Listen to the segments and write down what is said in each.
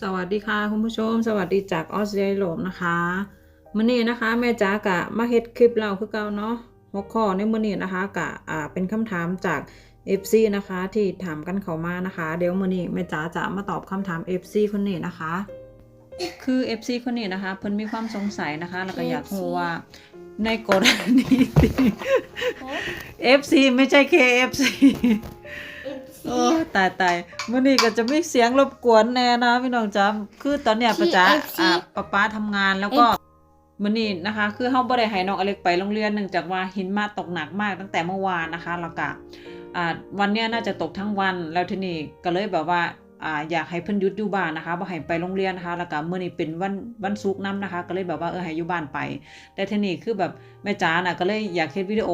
สวัสดีค่ะคุณผู้ชม สวัสดีจากออสเตรเลียนะคะมื้อนี้นะคะแม่จ๋ากะมาเฮ็ดคลิปเราคือเก่าเนาะหัวข้อในมื้อนี้นะคะกะอ่าเป็นคำถามจาก FC นะคะที่ถามกันเข้ามานะคะ เดี๋ยวมื้อนี้แม่จ๋าจะมาตอบคำถาม FC คนนี้นะคะ คือ FC คนนี้นะคะเพิ่นมีความสงสัยนะคะแล้วก็อยากรู้ว่าในกรณีที่ FC ไม่ใช่ KFC โอ้ตายตายมื่อนี้ก็จะมีเสียงรบกวนแน่นะพี่น้องจ๊ะคือตอนเนี้ยป้าจ๋า KFC อ่าป้าป้าทำงานแล้วก็มื่อนี้นะคะ คือเฮาบ่ได้ให้น้องอเล็กไปโรงเรียนเนื่องจากว่าหินมาตกหนักมากตั้งแต่เมื่อวานนะคะ แล้วก็อ่าวันเนี้ยน่าจะตกทั้งวันแล้วทีนี้ก็เลยแบบว่า อ่าอยากให้เพิ่นหยุดอยู่บ้านนะคะบ่ให้ไปโรงเรียนนะคะ แล้วก็มื้อนี้เป็นวันวันศุกร์นํนะคะ ก็เลยแบบว่าเออให้อยู่บ้านไป แต่ทีนี้คือแบบแม่จ๋าน่ะก็เลยอยากเฮ็ดวิดีโอ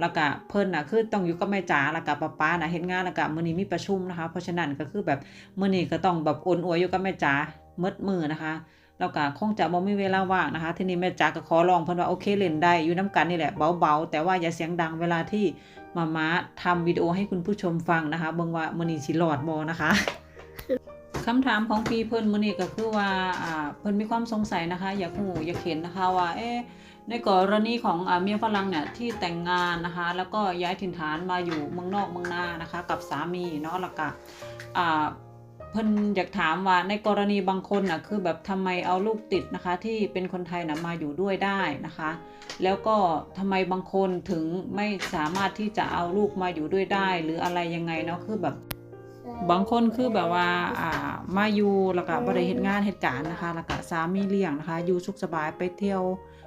แล้วก็เพิ่นน่ะคือต้องอยู่กับแม่จ๋าแล้วก็ป้าป้าน่ะเฮ็ดงานแล้วก็มื้อนี้มีประชุมนะคะ เพราะฉะนั้นก็คือแบบมื้อนี้ก็ต้องแบบโอนอวยอยู่กับแม่จ๋ามืดมือนะคะแล้วก็คงจะบ่มีเวลาว่างนะคะ ทีนี้แม่จ๋าก็ขอร้องเพิ่นว่าโอเคเล่นได้อยู่นํกันนี่แหละเบาๆแต่ว่าอย่าเสียงดังเวลาที่มาม่าทำวิดีโอให้คุณผู้ชมฟังนะคะเบิ่งว่ามื้อนี้สิรอดบ่นะคะ คำถามของพี่เพิ่นมื้อนี้ก็คือว่าอ่าเพิ่นมีความสงสัยนะคะ อยากรู้อยากเห็นนะคะว่าเอ๊ะในกรณีของอ่าเมียฝรั่งเนี่ยที่แต่งงานนะคะ แล้วก็ย้ายถิ่นฐานมาอยู่เมืองนอกเมืองนานะคะ กับสามีเนาะแล้วก็อ่าเพิ่นอยากถามว่าในกรณีบางคนน่ะคือแบบทำไมเอาลูกติดนะคะ ที่เป็นคนไทยน่ะมาอยู่ด้วยได้นะคะ แล้วก็ทำไมบางคนถึงไม่สามารถที่จะเอาลูกมาอยู่ด้วยได้ หรืออะไรยังไงเนาะคือแบบ บางคนคือแบบว่าอ่ามาอยู่แล้วก็บ่ได้เฮ็ดงานเฮ็ดการนะคะแล้วก็สามีเลี้ยงนะคะ อยู่สุขสบายไปเที่ยว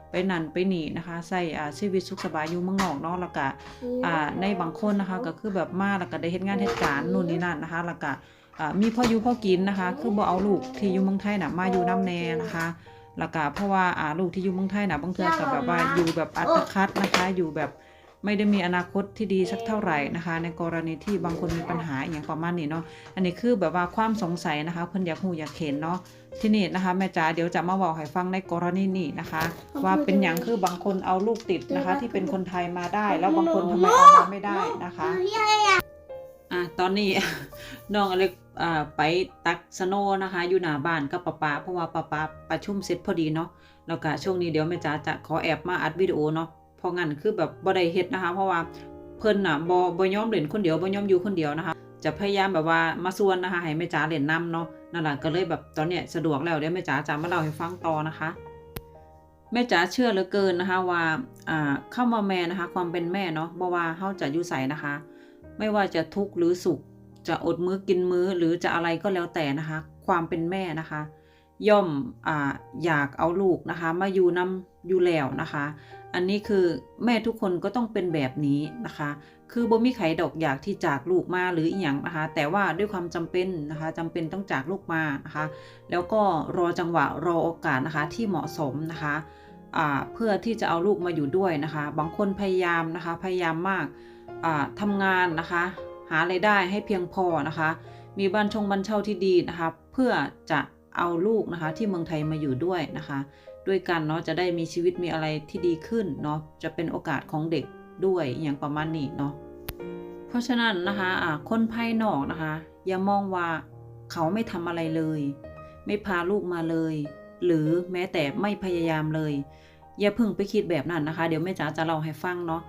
ไปนั่นไปนี่นะคะใส่อ่าชีวิตสุขสบายอยู่เมืองนอกเนาะแล้วก็อ่าในบางคนนะคะก็คือแบบมาแล้วก็ได้เฮ็ดงานเฮ็ดการนู่นนี่นั่นนะคะแล้วก็อ่ามีพ่ออยู่พ่อกินนะคะ คือบ่เอาลูกที่อยู่เมืองไทยน่ะมาอยู่นํแน่นะคะแล้วก็เพราะว่าอ่าลูกที่อยู่เมืองไทยน่ะบางเทื่อก็แบบว่าอยู่แบบอัตคัดนะคะอยู่แบบ ไม่ได้มีอนาคตที่ดีสักเท่าไหร่นะคะ ในกรณีที่บางคนมีปัญหาอหย่างประมาณนี้เนาะอันนี้คือแบบว่าความสงสัยนะคะเพิ่นอยากหูอยากเห็นเนาะที่นี่นะคะแม่จ๋าเดี๋ยวจะมาบอกให้ฟังในกรณีนี้นะคะ ว่าเป็นอย่างคือบางคนเอาลูกติดนะคะ ที่เป็นคนไทยมาได้ แล้วบางคนทำไมเอามาไม่ได้นะคะอะตอนนี้น้องอเล็กอ่าไปตักสโนว์นะคะ อยู่หน้าบ้านกับป้าป๊าเพราะว่าป้าป๊าประชุมเสร็จพอดีเนาะแล้วก็ช่วงนี้เดี๋ยวแม่จ๋าจะขอแอบมาอัดวิดีโอเนาะเพราะงั้นคือแบบบ่ได้เฮ็ดนะคะ เพราะว่าเพิ่นน่ะบ่บ่ยอมเล่นคนเดียวบ่ยอมอยู่คนเดียวนะคะ จะพยายามแบบว่ามาส่วนนะคะให้แม่จ๋าเล่นน้ำเนาะนั่นแหละก็เลยแบบตอนเนี้ยสะดวกแล้วเดี๋ยวแม่จ๋าจะมาเล่าให้ฟังต่อนะคะแม่จ๋าเชื่อเหลือเกินนะคะว่าอ่าเข้ามาแม่นะคะ ความเป็นแม่เนาะบ่ว่าเฮาจะอยู่ใส่นะคะ ไม่ว่าจะทุกข์หรือสุข จะอดมื้อกินมื้อหรือจะอะไรก็แล้วแต่นะคะ ความเป็นแม่นะคะ ย่อมอ่าอยากเอาลูกนะคะ มาอยู่นำอยู่แล้วนะคะ อันนี้คือแม่ทุกคนก็ต้องเป็นแบบนี้นะคะ คือบ่มีใครดอกอยากที่จากลูกมาหรืออีหยังนะคะ แต่ว่าด้วยความจำเป็นนะคะจำเป็นต้องจากลูกมานะคะ แล้วก็รอจังหวะรอโอกาสนะคะที่เหมาะสมนะคะอ่าเพื่อที่จะเอาลูกมาอยู่ด้วยนะคะ บางคนพยายามนะคะ พยายามมากอ่าทำงานนะคะ หาไรายได้ให้เพียงพอนะคะ มีบ้านชงบ้านเช่าที่ดีนะคะ เพื่อจะเอาลูกนะคะที่เมืองไทยมาอยู่ด้วยนะคะ ด้วยกันเนาะจะได้มีชีวิตมีอะไรที่ดีขึ้นเนาะจะเป็นโอกาสของเด็กด้วยอย่างประมาณนี้เนาะเพราะฉะนั้นนะคะอ่าคนภายนอกนะคะ อย่ามองว่าเขาไม่ทำอะไรเลย ไม่พาลูกมาเลย หรือแม้แต่ไม่พยายามเลย อย่าพิ่งไปคิดแบบนั้นนะคะ เดี๋ยวแม่จ๋าจะเล่าให้ฟังเนาะ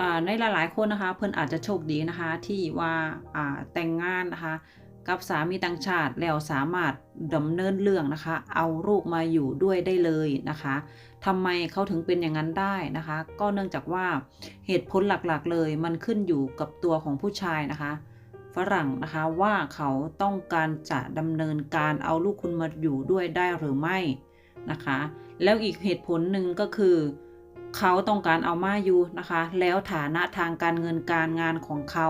อ่าในหลายๆคนนะคะ เพิ่อนอาจจะโชคดีนะคะที่ว่าอ่าแต่งงานนะคะ กับสามีต่างชาติแล้วสามารถดำเนินเรื่องนะคะ เอาลูกมาอยู่ด้วยได้เลยนะคะทำไมเขาถึงเป็นอย่างนั้นได้นะคะ ก็เนื่องจากว่าเหตุผลหลักๆเลยมันขึ้นอยู่กับตัวของผู้ชายนะคะฝรั่งนะคะว่าเขาต้องการจะดำเนินการเอาลูกคุณมาอยู่ด้วยได้หรือไม่นะคะ แล้วอีกเหตุผลหนึ่งก็คือ เขาต้องการเอามาอยู่นะคะ แล้วฐานะทางการเงินการงานของเขา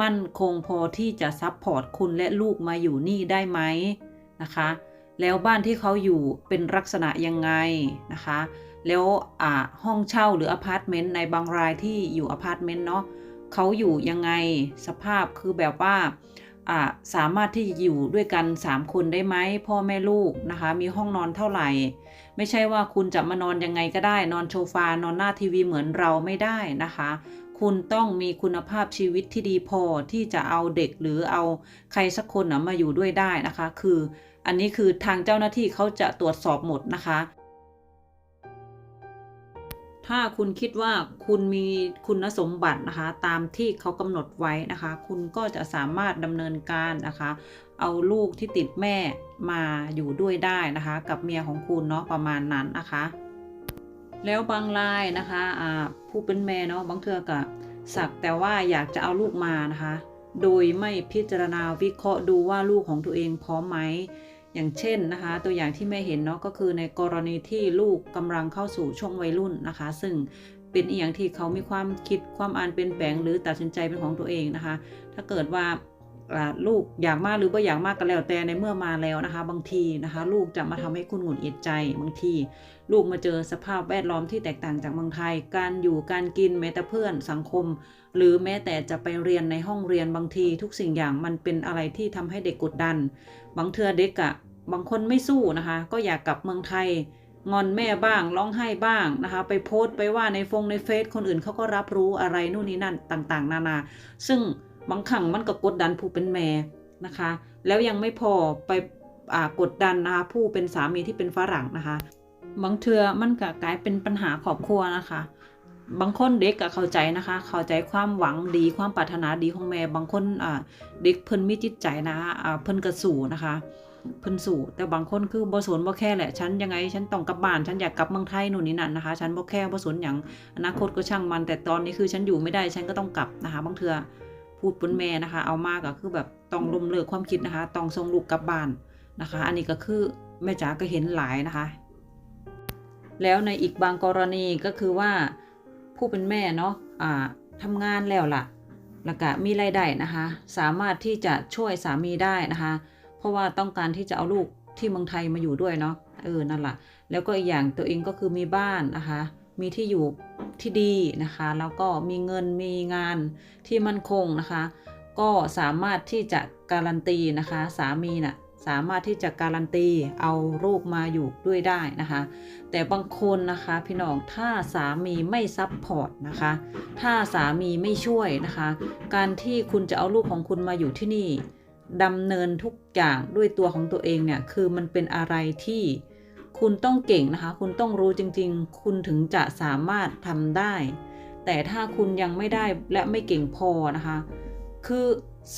มั่นคงพอที่จะซัพพอร์ตคุณและลูกมาอยู่นี่ได้ไหมนะคะ แล้วบ้านที่เขาอยู่เป็นลักษณะยังไงนะคะ แล้วอ่าห้องเช่าหรืออพาร์ตเมนต์ในบางรายที่อยู่อพาร์ตเมนต์เนาะเขาอยู่ยังไงสภาพคือแบบว่าอ่าสามารถที่จะอยู่ด้วยกัน 3 คนได้ไหมพ่อแม่ลูกนะคะ มีห้องนอนเท่าไหร่ ไม่ใช่ว่าคุณจะมานอนยังไงก็ได้ นอนโซฟานอนหน้าทีวีเหมือนเราไม่ได้นะคะ คุณต้องมีคุณภาพชีวิตที่ดีพอที่จะเอาเด็กหรือเอาใครสักคนนะมาอยู่ด้วยได้นะคะ คือ อันนี้คือทางเจ้าหน้าที่เขาจะตรวจสอบหมดนะคะ ถ้าคุณคิดว่าคุณมีคุณสมบัตินะคะ ตามที่เขากำหนดไว้นะคะ คุณก็จะสามารถดำเนินการนะคะ เอาลูกที่ติดแม่มาอยู่ด้วยได้นะคะ กับเมียของคุณเนาะประมาณนั้นนะคะ แล้วบางรายนะคะผู้เป็นแม่เนาะบางเทือก็สักแต่ว่าอยากจะเอาลูกมานะคะ โดยไม่พิจารณาวิเคราะห์ดูว่าลูกของตัวเองพร้อมไหมอย่างเช่นนะคะ ตัวอย่างที่แม่เห็นเนาะก็คือในกรณีที่ลูกกำลังเข้าสู่ช่วงวัยรุ่นนะคะ ซึ่งเป็นอีกอย่างที่เขามีความคิดความอ่านเป็นแปลงหรือตัดสินใจเป็นของตัวเองนะคะ ถ้าเกิดว่า ลูกอยากมากหรือว่อยากมากก็แล้วแต่ในเมื่อมาแล้วนะคะ บางทีนะคะ ลูกจะมาทำให้คุณหงุดหงิดใจ บางที ลูกมาเจอสภาพแวดล้อมที่แตกต่างจากเมืองไทย การอยู่การกินแม้แต่เพื่อนสังคม หรือแม้แต่จะไปเรียนในห้องเรียนบางที ทุกสิ่งอย่างมันเป็นอะไรที่ทำให้เด็กกดดัน บางเทือเด็กอะบางคนไม่สู้นะคะ ก็อยากกลับเมืองไทยงอนแม่บ้างร้องไห้บ้างนะคะ ไปโพสต์ไปว่าในฟงในเฟซคนอื่นเขาก็รับรู้อะไรนู่นนี่นั่นต่าง ๆ นานา ซึ่ง บางครั้งมันก็กดดันผู้เป็นแม่นะคะ แล้วยังไม่พอไปอ่ากดดันนะคะผู้เป็นสามีที่เป็นฝรั่งนะคะบางเทือมันก็กลายเป็นปัญหาครอบครัวนะคะ บางคนเด็กก็เข้าใจนะคะ เข้าใจความหวังดีความปรารถนาดีของแม่ บางคนอ่าเด็กเพิ่นมีจิตใจนะคะอ่าเพิ่นกระสู่นะคะเพิ่นสู่ แต่บางคนคือบ่สนบ่แค่แหละ ฉันยังไง ฉันต้องกลับบ้าน ฉันอยากกลับเมืองไทยนู่นนี่นั่นนะคะ ฉันบ่แค่บ่สนหยังอนาคตก็ช่างมัน แต่ตอนนี้คือฉันอยู่ไม่ได้ ฉันก็ต้องกลับนะคะ บางเทื่อ พูดปนแม่นะคะ เอามากก็คือแบบต้องล้มเลิกความคิดนะคะ ต้องส่งลูกกลับบ้านนะคะ อันนี้ก็คือแม่จ๋าก็เห็นหลายนะคะ แล้วในอีกบางกรณีก็คือว่าผู้เป็นแม่เนาะอ่าทำงานแล้วล่ะแล้วก็มีรายได้นะคะ สามารถที่จะช่วยสามีได้นะคะ เพราะว่าต้องการที่จะเอาลูกที่เมืองไทยมาอยู่ด้วยเนาะเออนั่นแหละแล้วก็อีกอย่างตัวเองก็คือมีบ้านนะคะ มีที่อยู่ที่ดีนะคะ แล้วก็มีเงินมีงานที่มั่นคงนะคะ ก็สามารถที่จะการันตีนะคะ สามีน่ะสามารถที่จะการันตีเอาลูกมาอยู่ด้วยได้นะคะ แต่บางคนนะคะพี่น้องถ้าสามีไม่ซับพอร์ตนะคะ ถ้าสามีไม่ช่วยนะคะ การที่คุณจะเอาลูกของคุณมาอยู่ที่นี่ดำเนินทุกอย่างด้วยตัวของตัวเองเนี่ยคือมันเป็นอะไรที่ คุณต้องเก่งนะคะ คุณต้องรู้จริง ๆ คุณถึงจะสามารถทำได้ แต่ถ้าคุณยังไม่ได้และไม่เก่งพอนะคะ คือ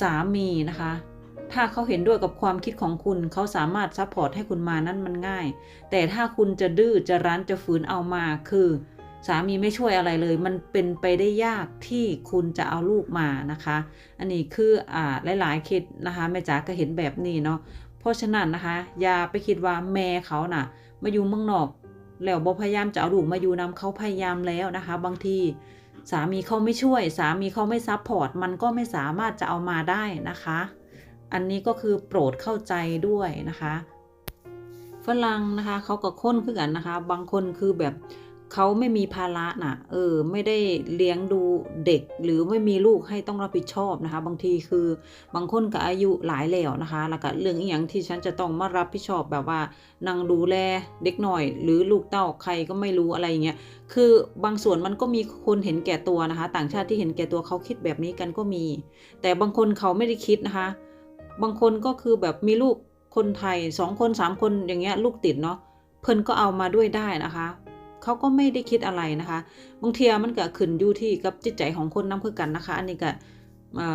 สามีนะคะ ถ้าเขาเห็นด้วยกับความคิดของคุณ เขาสามารถซัพพอร์ตให้คุณมานั่นมันง่าย แต่ถ้าคุณจะดื้อจะรั้นจะฝืนเอามาคือสามีไม่ช่วยอะไรเลย มันเป็นไปได้ยากที่คุณจะเอาลูกมานะคะ อันนี้คืออ่าหลายๆเคสนะคะแม่จ๋าก็เห็นแบบนี้เนาะ เพราะฉะนั้นนะคะ อย่าไปคิดว่าแม่เขาน่ะ มาอยู่เมืองนอกแล้วบ่พยายามจะเอาลูกมาอยู่นำเขาพยายามแล้วนะคะ บางทีสามีเขาไม่ช่วย สามีเขาไม่ซัพพอร์ตมันก็ไม่สามารถจะเอามาได้นะคะ อันนี้ก็คือโปรดเข้าใจด้วยนะคะ ฝรั่งนะคะเขาก็ค้นคือกันนะคะ บางคนคือแบบ เขาไม่มีภาระน่ะ เออ ไม่ได้เลี้ยงดูเด็ก หรือไม่มีลูกให้ต้องรับผิดชอบนะคะ บางทีคือบางคนก็อายุหลายแล้วนะคะ แล้วก็เรื่องอีหยังที่ฉันจะต้องมารับผิดชอบแบบว่านั่งดูแลเด็กหน่อย หรือลูกเต้าใครก็ไม่รู้อะไรอย่างเงี้ย คือบางส่วนมันก็มีคนเห็นแก่ตัวนะคะ ต่างชาติที่เห็นแก่ตัวเขาคิดแบบนี้กันก็มี แต่บางคนเขาไม่ได้คิดนะคะ บางคนก็คือแบบมีลูกคนไทยสองคนสามคนอย่างเงี้ยลูกติดเนาะเพิ่นก็เอามาด้วยได้นะคะ เขาก็ไม่ได้คิดอะไรนะคะบางเทียมันก็ขึ้นอยู่ที่กับจิตใจของคนนํคือกันนะคะ อันนี้ก็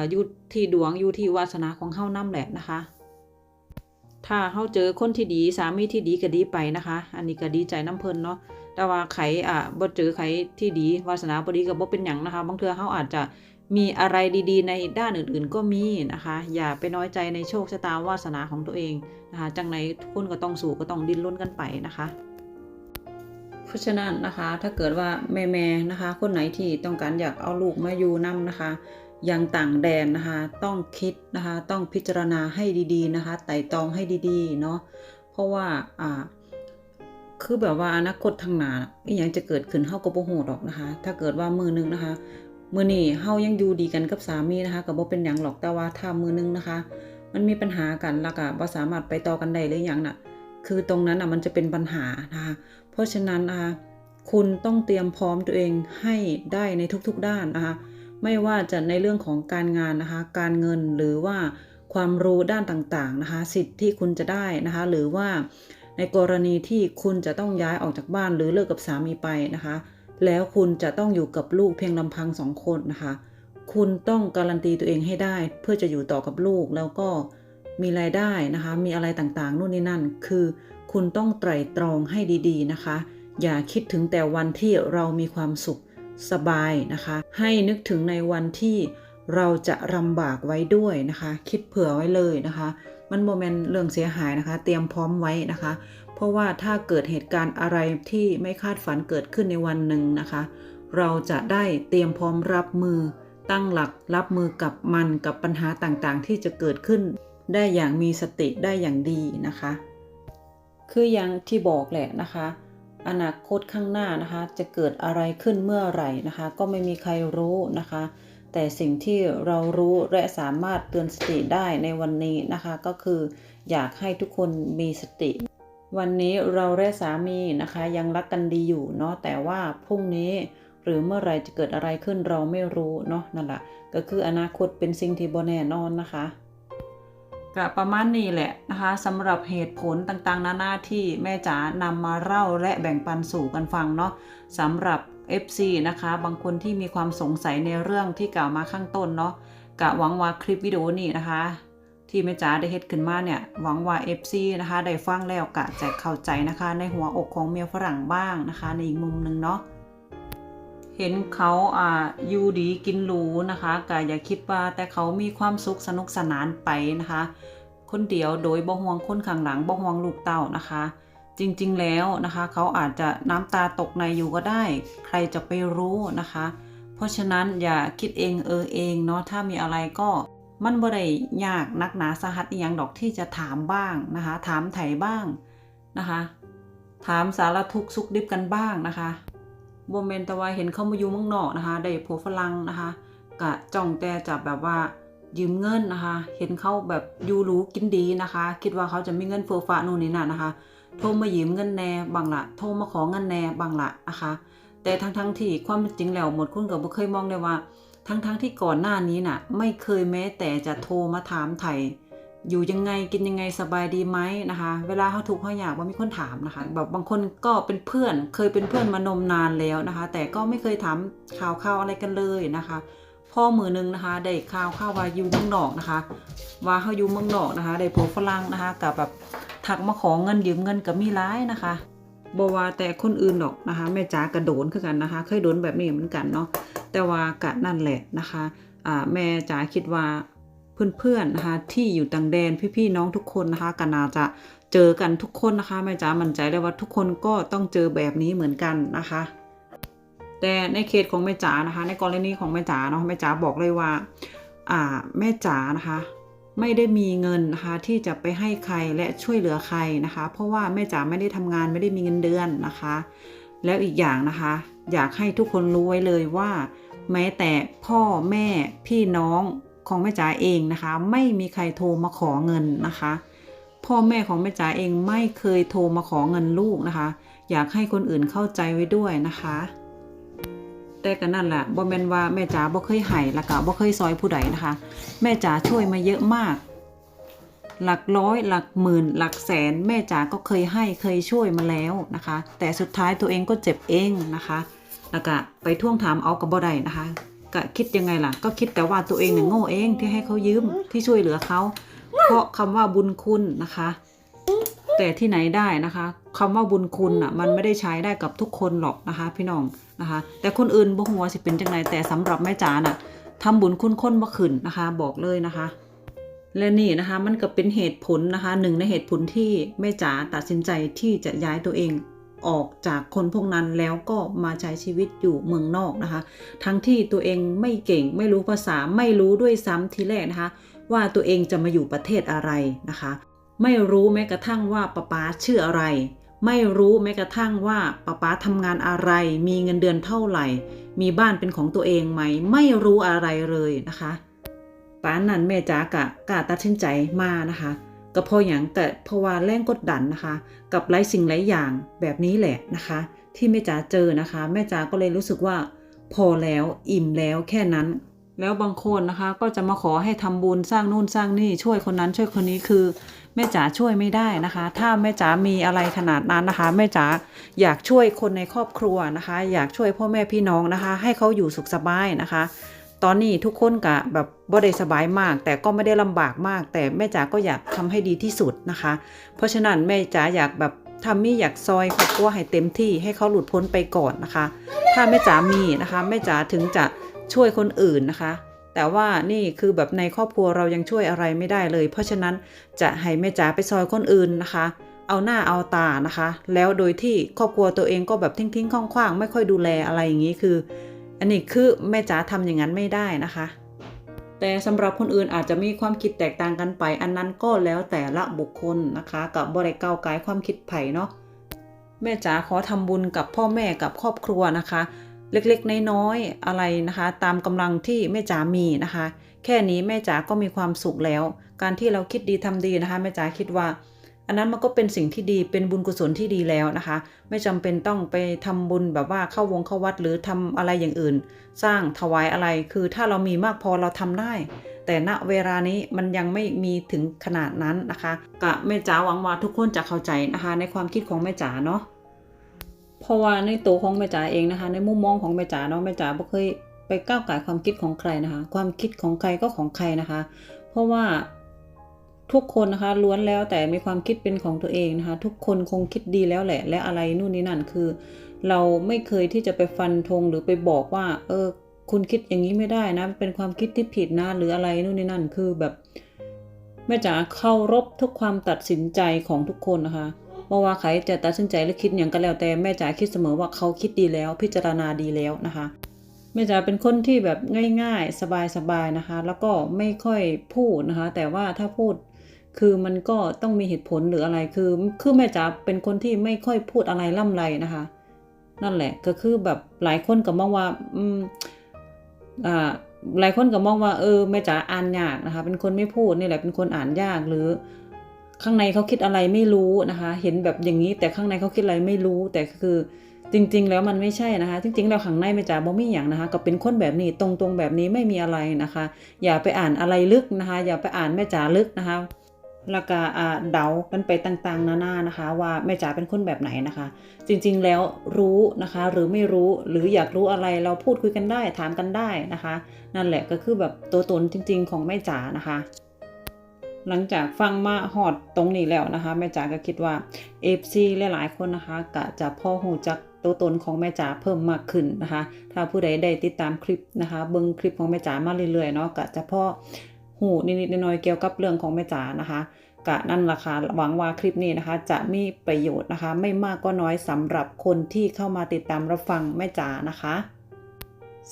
อยู่ที่ดวงอยู่ที่วาสนาของเฮานํแหละนะคะ ถ้าเฮาเจอคนที่ดีสามีที่ดีก็ดีไปนะคะ อันนี้ก็ดีใจน้ำเพลินเนาะแต่ว่าใครอะบ่เจอใครที่ดีวาสนาบ่ดีก็บ่เป็นหยังนะคะ บางเทื่อเฮาอาจจะมีอะไรดีๆ ในด้านอื่นๆก็มีนะคะ อย่าไปน้อยใจในโชคชะตาวาสนาของตัวเองนะคะ จังไหนทุกคนก็ต้องสู้ก็ต้องดิ้นรนกันไปนะคะ เพราะฉะนั้นนะคะ ถ้าเกิดว่าแม่ๆนะคะ คนไหนที่ต้องการอยากเอาลูกมาอยู่นํนะคะยังต่างแดนนะคะ ต้องคิดนะคะ ต้องพิจารณาให้ดีๆนะคะ ไต่ตองให้ดีๆเนาะเพราะว่าอ่าคือแบบว่าอนาคตทางหนาอีหยังจะเกิดขึ้นเฮาก็บ่ฮู้ดอกนะคะ ถ้าเกิดว่ามือหนึงนะคะ มือนี้เฮายังอยู่ดีกันกับสามีนะคะก็บ่เป็นหยังหรอกแต่ว่าถ้ามือหนึงนะคะ มันมีปัญหากันแล้วก็บ่สามารถไปต่อกันได้หรือหยังน่ะ คือตรงนั้นน่ะมันจะเป็นปัญหานะคะเพราะฉะนั้นนะคะคุณต้องเตรียมพร้อมตัวเองให้ได้ในทุกๆด้านนะคะไม่ว่าจะในเรื่องของการงานนะคะ การเงินหรือว่าความรู้ด้านต่างๆนะคะ สิทธิ์ที่คุณจะได้นะคะ หรือว่าในกรณีที่คุณจะต้องย้ายออกจากบ้านหรือเลิกกับสามีไปนะคะ แล้วคุณจะต้องอยู่กับลูกเพียงลำพังสองคนนะคะ คุณต้องการันตีตัวเองให้ได้ เพื่อจะอยู่ต่อกับลูกแล้วก็ มีรายได้นะคะ มีอะไรต่างๆ นู่นนี่นั่น คือคุณต้องไตร่ตรองให้ดีๆนะคะ อย่าคิดถึงแต่วันที่เรามีความสุขสบายนะคะ ให้นึกถึงในวันที่เราจะลำบากไว้ด้วยนะคะ คิดเผื่อไว้เลยนะคะ มันโมเมนต์เรื่องเสียหายนะคะ เตรียมพร้อมไว้นะคะ เพราะว่าถ้าเกิดเหตุการณ์อะไรที่ไม่คาดฝันเกิดขึ้นในวันหนึ่งนะคะ เราจะได้เตรียมพร้อมรับมือ ตั้งหลักรับมือกับมันกับปัญหาต่างๆ ที่จะเกิดขึ้น ได้อย่างมีสติได้อย่างดีนะคะ คืออย่างที่บอกแหละนะคะ อนาคตข้างหน้านะคะ จะเกิดอะไรขึ้นเมื่อไหร่นะคะ ก็ไม่มีใครรู้นะคะ แต่สิ่งที่เรารู้และสามารถเตือนสติได้ในวันนี้นะคะ ก็คืออยากให้ทุกคนมีสติ วันนี้เราและสามีนะคะ ยังรักกันดีอยู่เนาะแต่ว่าพรุ่งนี้หรือเมื่อไรจะเกิดอะไรขึ้นเราไม่รู้เนาะนั่นแหละก็คืออนาคตเป็นสิ่งที่บ่แน่นอนนะคะ ก็ประมาณนี้แหละนะคะสำหรับเหตุผลต่างๆ นานาที่แม่จ๋านำมาเล่าและแบ่งปันสู่กันฟังเนาะสำหรับ FC นะคะ บางคนที่มีความสงสัยในเรื่องที่กล่าวมาข้างต้นเนาะกะหวังว่าคลิปวิดีโอนี้นะคะ ที่แม่จ๋าได้เฮ็ดขึ้นมาเนี่ยหวังว่า FC นะคะได้ฟังแล้วกะจะเข้าใจนะคะ ในหัวอกของเมียฝรั่งบ้างนะคะ ในอีกมุมหนึ่งเนาะ เห็นเขาอ่าอยู่ดีกินหรูนะคะก็อย่าคิดว่าแต่เขามีความสุขสนุกสนานไปนะคะ คนเดียวโดยบ่ห่วงคนข้างหลังบ่ห่วงลูกเต้านะคะ จริงๆแล้วนะคะ เขาอาจจะน้ำตาตกในอยู่ก็ได้ ใครจะไปรู้นะคะ เพราะฉะนั้นอย่าคิดเองเออเองเนาะถ้ามีอะไรก็มันบ่ได้ยากนักหนาสาหัสอหยังดอกที่จะถามบ้างนะคะ ถามไถ่บ้างนะคะ ถามสารทุกข์สุขดิบกันบ้างนะคะ โมเมนต์แต่ว่าเห็นเขามาอยู่เมืองนอกนะคะ ได้ผัวฝรั่งนะคะกะจ้องแต่จะแบบว่ายืมเงินนะคะ เห็นเขาแบบอยู่หรูกินดีนะคะ คิดว่าเขาจะมีเงินเฟ้อฟ้านู่นนี่นั่นนะคะ โทรมายืมเงินแน่บางละโทรมาขอเงินแน่บางละนะคะ แต่ทั้งทั้งที่ความจริงแล้วหมดคุณก็บ่เคยมองเลยว่า ทั้งทั้งที่ก่อนหน้านี้น่ะ ไม่เคยแม้แต่จะโทรมาถามไถ่ อยู่ยังไงกินยังไงสบายดีไหมนะคะ เวลาเขาถูกข์เขาอยากว่ามีคนถามนะคะ แบบบางคนก็เป็นเพื่อนเคยเป็นเพื่อนมานมนานแล้วนะคะ แต่ก็ไม่เคยถามข่าวข่าวอะไรกันเลยนะคะพ่อมือหนึงนะคะได้ข่าวข่าวว่าอยู่เมืองนอกนะคะ ว่าเขาอยู่เมืองนอกนะคะได้พบฝรั่งนะคะกับแบบทักมาขอเงินยืมเงินกับมีร้ายนะคะบว่าแต่คนอื่นหรอกนะคะแม่จ๋ากระโดนคือกันนะคะ เคยโดนแบบนี้เหมือนกันเนาะแต่ว่ากะนั่นแหละนะคะอ่าแม่จ๋าคิดว่า เพื่อนๆนะคะที่อยู่ต่างแดนพี่ๆน้องทุกคนนะคะก็น่าจะเจอกันทุกคนนะคะแม่จ๋ามั่นใจเลยว่าทุกคนก็ต้องเจอแบบนี้เหมือนกันนะคะ แต่ในเคสของแม่จ๋านะคะ ในกรณีของแม่จ๋าเนาะแม่จ๋าบอกเลยว่าอ่าแม่จ๋านะคะไม่ได้มีเงินนะคะที่จะไปให้ใครและช่วยเหลือใครนะคะ เพราะว่าแม่จ๋าไม่ได้ทำงานไม่ได้มีเงินเดือนนะคะ แล้วอีกอย่างนะคะ อยากให้ทุกคนรู้ไว้เลยว่า แม้แต่พ่อแม่พี่น้อง ของแม่จ๋าเองนะคะ ไม่มีใครโทรมาขอเงินนะคะ พ่อแม่ของแม่จ๋าเองไม่เคยโทรมาขอเงินลูกนะคะ อยากให้คนอื่นเข้าใจไว้ด้วยนะคะ แต่ก็นั่นแหละบ่แมนว่าแม่จ๋าบ่เคยให้แล้วก็บ่เคยซอยผู้ใดนะคะ แม่จ๋าช่วยมาเยอะมากหลักร้อยหลักหมื่น หลักแสนแม่จ๋าก็เคยให้เคยช่วยมาแล้วนะคะ แต่สุดท้ายตัวเองก็เจ็บเองนะคะแล้วก็ไปท่วงถามเอากับบ่ได้นะคะ ก็คิดยังไงล่ะ ก็คิดแต่ว่าตัวเองเนี่ยโง่เองที่ให้เขายืมที่ช่วยเหลือเขา เพราะคำว่าบุญคุณนะคะ แต่ที่ไหนได้นะคะคำว่าบุญคุณอะมันไม่ได้ใช้ได้กับทุกคนหรอกนะคะ พี่น้องนะคะ แต่คนอื่นบ่หัวาสิเป็นจังไงแต่สำหรับแม่จ๋าน่ะทำบุญคุณคนบ่ขึ้นนะคะ บอกเลยนะคะ และนี่นะคะมันก็เป็นเหตุผลนะคะหนึ่งในเหตุผลที่แม่จ๋าตัดสินใจที่จะย้ายตัวเอง ออกจากคนพวกนั้นแล้วก็มาใช้ชีวิตอยู่เมืองนอกนะคะ ทั้งที่ตัวเองไม่เก่งไม่รู้ภาษาไม่รู้ด้วยซ้ำทีแรกนะคะ ว่าตัวเองจะมาอยู่ประเทศอะไรนะคะ ไม่รู้แม้กระทั่งว่าป๊าป๊าชื่ออะไร ไม่รู้แม้กระทั่งว่าป๊าป๊าทำงานอะไร มีเงินเดือนเท่าไหร่ มีบ้านเป็นของตัวเองไหม ไม่รู้อะไรเลยนะคะป้านั้นแม่จ๋ากะกะตัดสินใจมานะคะ ก็เพราะอย่างแต่เพราะว่าแรงกดดันนะคะ กับหลายสิ่งหลายอย่างแบบนี้แหละนะคะ ที่แม่จ๋าเจอนะคะ แม่จ๋าก็เลยรู้สึกว่า พอแล้วอิ่มแล้วแค่นั้น แล้วบางคนนะคะก็จะมาขอให้ทำบุญสร้างนู่นสร้างนี่ช่วยคนนั้นช่วยคนนี้คือแม่จ๋าช่วยไม่ได้นะคะ ถ้าแม่จ๋ามีอะไรขนาดนั้นนะคะ แม่จ๋าอยากช่วยคนในครอบครัวนะคะ อยากช่วยพ่อแม่พี่น้องนะคะ ให้เขาอยู่สุขสบายนะคะ ตอนนี้ทุกคนกะแบบบ่ได้สบายมาก แต่ก็ไม่ได้ลำบากมาก แต่แม่จ๋าก็อยากทำให้ดีที่สุดนะคะ เพราะฉะนั้นแม่จ๋าอยากแบบทำมี่อยากซอยครอบครัวให้เต็มที่ให้เขาหลุดพ้นไปก่อนนะคะ ถ้าแม่จ๋ามีนะคะแม่จ๋าถึงจะช่วยคนอื่นนะคะ แต่ว่านี่คือแบบในครอบครัวเรายังช่วยอะไรไม่ได้เลย เพราะฉะนั้นจะให้แม่จ๋าไปซอยคนอื่นนะคะ เอาหน้าเอาตานะคะ แล้วโดยที่ครอบครัวตัวเองก็แบบทิ้งๆคว่างๆไม่ค่อยดูแลอะไรอย่างนี้คือ อันนี้คือแม่จ๋าทำอย่างนั้นไม่ได้นะคะ แต่สำหรับคนอื่นอาจจะมีความคิดแตกต่างกันไป อันนั้นก็แล้วแต่ละบุคคลนะคะ กับบริเก้าไกายความคิดไผ่เนาะแม่จ๋าขอทำบุญกับพ่อแม่กับครอบครัวนะคะ เล็กๆน้อยๆอะไรนะคะ ตามกำลังที่แม่จ๋ามีนะคะ แค่นี้แม่จ๋าก็มีความสุขแล้ว การที่เราคิดดีทำดีนะคะ แม่จ๋าคิดว่า อันนั้นมันก็เป็นสิ่งที่ดีเป็นบุญกุศลที่ดีแล้วนะคะ ไม่จำเป็นต้องไปทำบุญแบบว่าเข้าวงเข้าวัดหรือทำอะไรอย่างอื่น สร้างถวายอะไรคือถ้าเรามีมากพอเราทำได้ แต่ณเวลานี้มันยังไม่มีถึงขนาดนั้นนะคะกะแม่จ๋าหวังว่าทุกคนจะเข้าใจนะคะ ในความคิดของแม่จ๋าเนาะเพราะว่าในตัวของแม่จ๋าเองนะคะ ในมุมมองของแม่จ๋าเนาะแม่จ๋าไม่เคยไปก้าวไก่ความคิดของใครนะคะ ความคิดของใครก็ของใครนะคะ เพราะว่า ทุกคนนะคะล้วนแล้วแต่มีความคิดเป็นของตัวเองนะคะ ทุกคนคงคิดดีแล้วแหละ และอะไรนู่นนี่นั่นคือ เราไม่เคยที่จะไปฟันธงหรือไปบอกว่า เออ คุณคิดอย่างนี้ไม่ได้นะ เป็นความคิดที่ผิดนะหรืออะไรนู่นนี่นั่นคือแบบแม่จ๋าเคารพทุกความตัดสินใจของทุกคนนะคะไม่ว่าใครจะตัดสินใจหรือคิดอย่างก็แล้วแต่แม่จ๋าคิดเสมอว่าเขาคิดดีแล้วพิจารณาดีแล้วนะคะแม่จ๋าเป็นคนที่แบบง่ายๆ สบายๆนะคะ แล้วก็ไม่ค่อยพูดนะคะ แต่ว่าถ้าพูด คือมันก็ต้องมีเหตุผลหรืออะไรคือคือแม่จ๋าเป็นคนที่ไม่ค่อยพูดอะไรล่ำไรนะคะ นั่นแหละก็คือแบบหลายคนก็มองว่าอืมอ่าหลายคนก็มองว่าเออแม่จ๋าอ่านยากนะคะ เป็นคนไม่พูดนี่แหละเป็นคนอ่านยากหรือ ข้างในเขาคิดอะไรไม่รู้นะคะ เห็นแบบอย่างนี้แต่ข้างในเขาคิดอะไรไม่รู้ แต่คือจริง ๆ แล้วมันไม่ใช่นะคะ จริง ๆ แล้วข้างในแม่จ๋าบ่มีอย่างนะคะ ก็เป็นคนแบบนี้ตรงๆแบบนี้ไม่มีอะไรนะคะ อย่าไปอ่านอะไรลึกนะคะ อย่าไปอ่านแม่จ๋าลึกนะคะ แล้วก็อ่าเดากันไปต่างๆ นานานะคะ ว่าแม่จ๋าเป็นคนแบบไหนนะคะ จริงๆแล้วรู้นะคะ หรือไม่รู้หรืออยากรู้อะไรเราพูดคุยกันได้ถามกันได้นะคะ นั่นแหละก็คือแบบตัวตนจริง ๆ ของแม่จ๋านะคะ หลังจากฟังมาฮอดตรงนี้แล้วนะคะแม่จ๋าก็คิดว่า FC หลายๆคนนะคะกะจะพ่อหูจักตัวตนของแม่จ๋าเพิ่มมากขึ้นนะคะ ถ้าผู้ใดได้ติดตามคลิปนะคะ เบิ่งคลิปของแม่จ๋ามาเรื่อยๆเนาะกะจะพ่อ หูนิดๆน่อยๆเกี่ยวกับเรื่องของแม่จ๋านะคะกะนั่นราคาหวังว่าคลิปนี้นะคะ จะมีประโยชน์นะคะ ไม่มากก็น้อยสำหรับคนที่เข้ามาติดตามรับฟังแม่จ๋านะคะ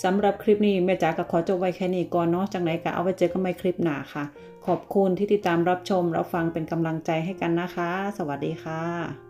สำหรับคลิปนี้แม่จ๋าก็ขอจบไว้แค่นี้ก่อนเนาะจังไหนก็เอาไว้เจอกันใหม่คลิปหน้าค่ะ ขอบคุณที่ติดตามรับชมรับฟังเป็นกำลังใจให้กันนะคะ สวัสดีค่ะ